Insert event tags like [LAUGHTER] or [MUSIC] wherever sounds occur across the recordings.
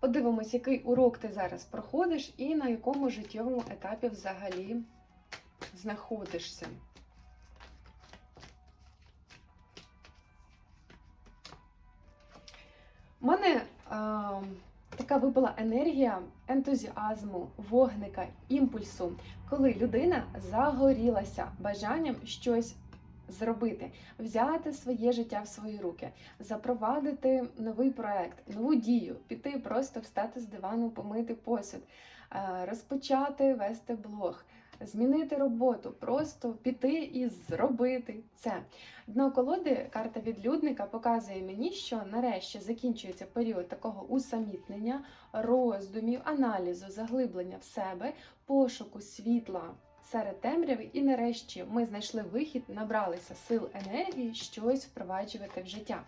Подивимось, який урок ти зараз проходиш і на якому життєвому етапі взагалі знаходишся. У мене а, така випала енергія ентузіазму, вогника, імпульсу, коли людина загорілася бажанням щось зробити, взяти своє життя в свої руки, запровадити новий проект, нову дію, піти, просто встати з дивану, помити посуд, е, розпочати вести блог. Змінити роботу, просто піти і зробити це. Дно колоди карта відлюдника показує мені, що нарешті закінчується період такого усамітнення, роздумів, аналізу, заглиблення в себе, пошуку світла серед темряви, і нарешті ми знайшли вихід, набралися сил енергії, щось впроваджувати в життя.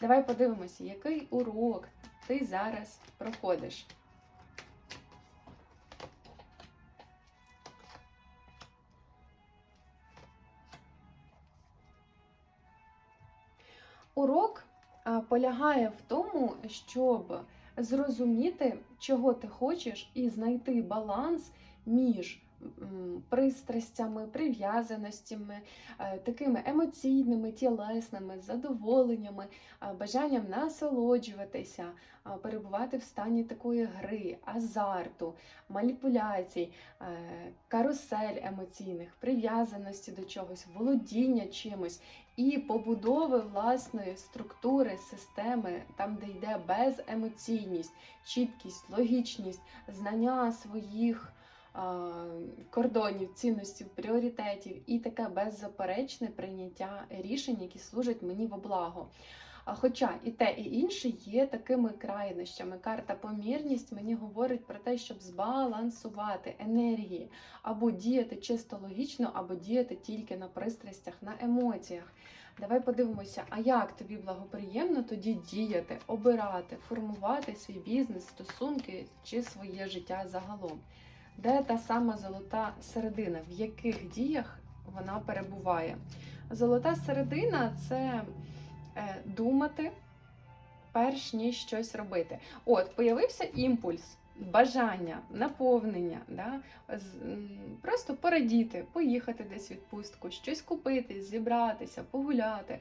Давай подивимося, який урок ти зараз проходиш. Урок полягає в тому, щоб зрозуміти, чого ти хочеш, і знайти баланс між пристрастями, прив'язаностями, е, такими емоційними, тілесними, задоволеннями, е, бажанням насолоджуватися, е, перебувати в стані такої гри, азарту, маніпуляцій, карусель емоційних, прив'язаності до чогось, володіння чимось і побудови власної структури, системи, там, де йде беземоційність, чіткість, логічність, знання своїх кордонів, цінностей, пріоритетів і таке беззаперечне прийняття рішень, які служать мені во благо. Хоча і те, і інше є такими крайнощами. Карта помірність мені говорить про те, щоб збалансувати енергії, або діяти чисто логічно, або діяти тільки на пристрастях, на емоціях. Давай подивимося, а як тобі благоприємно тоді діяти, обирати, формувати свій бізнес, стосунки чи своє життя загалом. Де та сама золота середина, в яких діях вона перебуває? Золота середина це е, думати, перш ніж щось робити. От, появився імпульс, бажання, наповнення, да? просто порадіти, поїхати десь в відпустку, щось купити, зібратися, погуляти.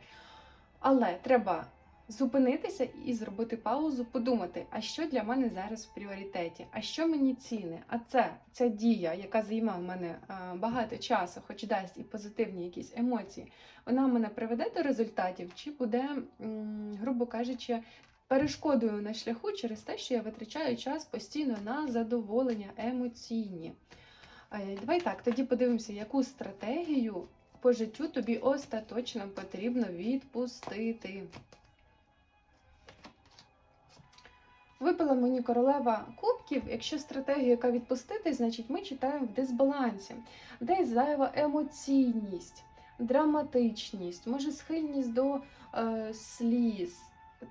Але треба зупинитися і зробити паузу, подумати, а що для мене зараз в пріоритеті, а що мені цінне? А це ця дія, яка займе в мене е, багато часу, хоч дасть і позитивні якісь емоції, вона мене приведе до результатів, чи буде, грубо кажучи, перешкодою на шляху через те, що я витрачаю час постійно на задоволення емоційні. Е, Давай так, тоді подивимося, яку стратегію по життю тобі остаточно потрібно відпустити. Випала мені королева кубків. Якщо стратегія, яка відпустити, значить ми читаємо в дисбалансі, де зайва емоційність, драматичність, може схильність до е, сліз,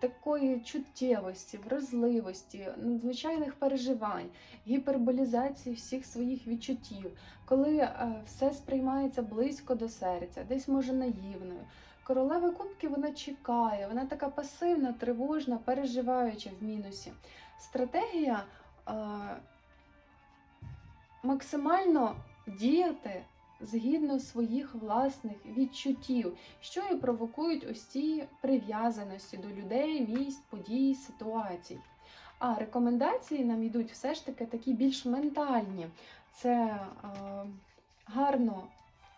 такої чуттєвості, вразливості, надзвичайних переживань, гіперболізації всіх своїх відчуттів, коли е, все сприймається близько до серця, десь може наївною. Королева кубки вона чекає, вона така пасивна, тривожна, переживаюча в мінусі. Стратегія е, максимально діяти згідно своїх власних відчуттів, що і провокують ось ці прив'язаності до людей, місць, подій, ситуацій. А рекомендації нам йдуть все ж таки такі більш ментальні. Це е, гарно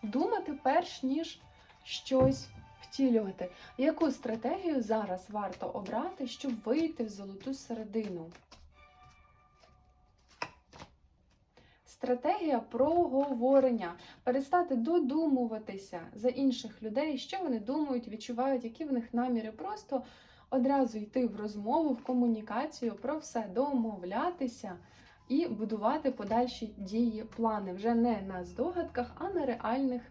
думати, перш ніж щось втілювати. Яку стратегію зараз варто обрати, щоб вийти в золоту середину? Стратегія проговорення. Перестати додумуватися за інших людей, що вони думають, відчувають, які в них наміри. Просто одразу йти в розмову, в комунікацію, про все домовлятися і будувати подальші дії, плани вже не на здогадках, а на реальних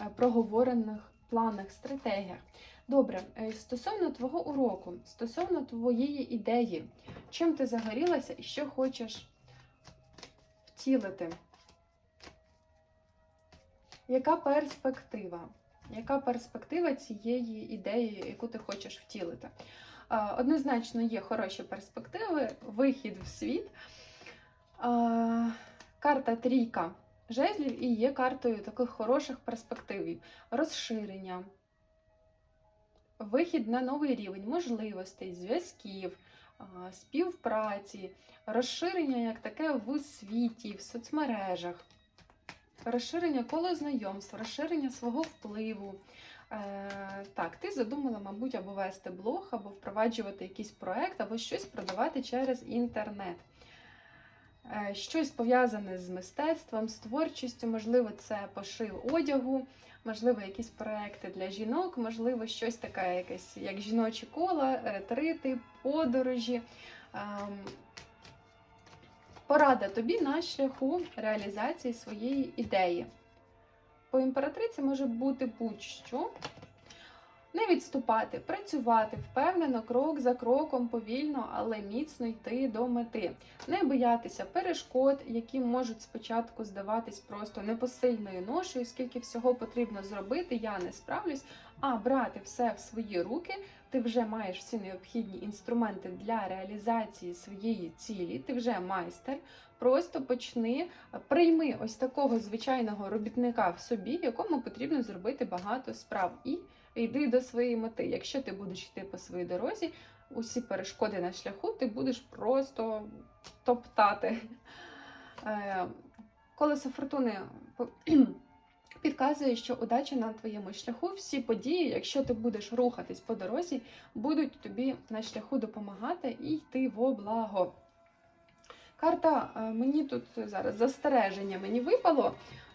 е, проговорених планах, стратегіях. Добре, е, стосовно твого уроку, стосовно твоєї ідеї, чим ти загорілася і що хочеш втілити? Яка перспектива? Яка перспектива цієї ідеї, яку ти хочеш втілити? Однозначно є хороші перспективи, вихід в світ. Карта трійка жезлів і є картою таких хороших перспектив, розширення, вихід на новий рівень можливостей, зв'язків, співпраці, розширення як таке в світі, в соцмережах, розширення коло знайомств, розширення свого впливу. Е, так, ти задумала, мабуть, або вести блог, або впроваджувати якийсь проект, або щось продавати через інтернет. Е, щось пов'язане з мистецтвом, з творчістю, можливо, це пошив одягу, можливо, якісь проекти для жінок, можливо, щось таке, якесь, як жіночі кола, ретрити, подорожі. Ем, Порада тобі на шляху реалізації своєї ідеї. По імператриці може бути будь-що. Не відступати, працювати впевнено, крок за кроком, повільно, але міцно йти до мети. Не боятися перешкод, які можуть спочатку здаватись просто непосильною ношею, скільки всього потрібно зробити, я не справлюсь, а брати все в свої руки. Ти вже маєш всі необхідні інструменти для реалізації своєї цілі, ти вже майстер. Просто почни, прийми ось такого звичайного робітника в собі, якому потрібно зробити багато справ. І йди до своєї мети. Якщо ти будеш йти по своїй дорозі, усі перешкоди на шляху, ти будеш просто топтати. Е, Колесо фортуни [CLEARS THROAT] підказує, що удача на твоєму шляху, всі події, якщо ти будеш рухатись по дорозі, будуть тобі на шляху допомагати і йти во благо. Карта е, мені тут зараз застереження мені випало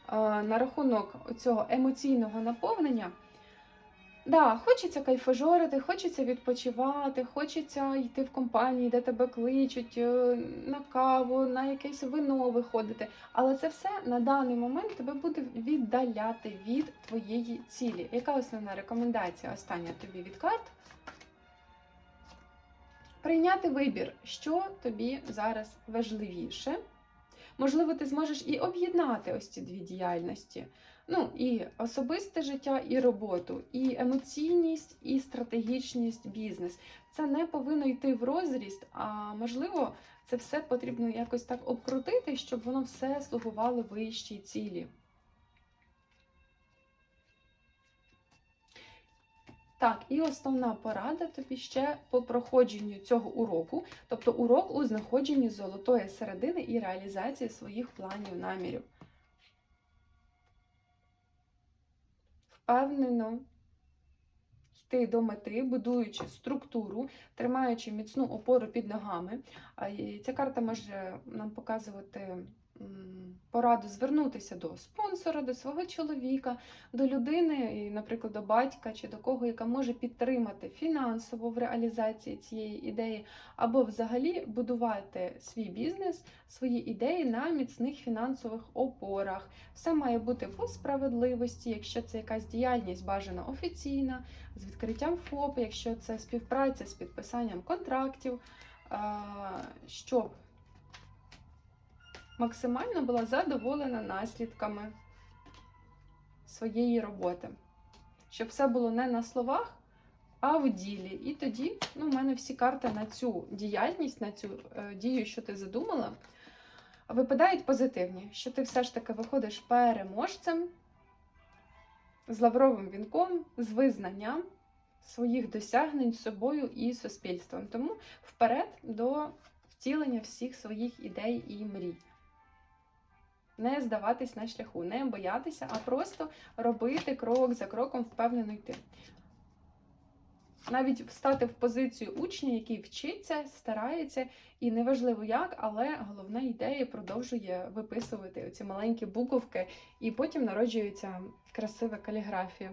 е, на рахунок цього емоційного наповнення. Да, хочеться кайфожорити, хочеться відпочивати, хочеться йти в компанії, де тебе кличуть е, на каву, на якесь вино виходити. Але це все на даний момент тебе буде віддаляти від твоєї цілі. Яка основна рекомендація остання тобі від карт? Прийняти вибір, що тобі зараз важливіше. Можливо, ти зможеш і об'єднати ось ці дві діяльності. Ну, і особисте життя, і роботу, і емоційність, і стратегічність бізнес. Це не повинно йти в розріст, а можливо, це все потрібно якось так обкрутити, щоб воно все слугувало вищій цілі. Так, і основна порада тобі ще по проходженню цього уроку, тобто урок у знаходженні золотої середини і реалізації своїх планів намірів. Впевнено йти до мети, будуючи структуру, тримаючи міцну опору під ногами. Ця карта може нам показувати пораду звернутися до спонсора, до свого чоловіка, до людини, наприклад, до батька чи до кого, яка може підтримати фінансово в реалізації цієї ідеї, або взагалі будувати свій бізнес, свої ідеї на міцних фінансових опорах. Все має бути по справедливості, якщо це якась діяльність бажана офіційна, з відкриттям ФОП, якщо це співпраця з підписанням контрактів, щоб максимально була задоволена наслідками своєї роботи. Щоб все було не на словах, а в ділі. І тоді ну, в мене всі карти на цю діяльність, на цю е, дію, що ти задумала, випадають позитивні, що ти все ж таки виходиш переможцем з лавровим вінком, з визнанням своїх досягнень собою і суспільством. Тому вперед до втілення всіх своїх ідей і мрій не здаватись на шляху, не боятися, а просто робити крок за кроком, впевнено йти. Навіть встати в позицію учня, який вчиться, старається, і неважливо як, але головна ідея продовжує виписувати оці маленькі буковки, і потім народжується красива каліграфія.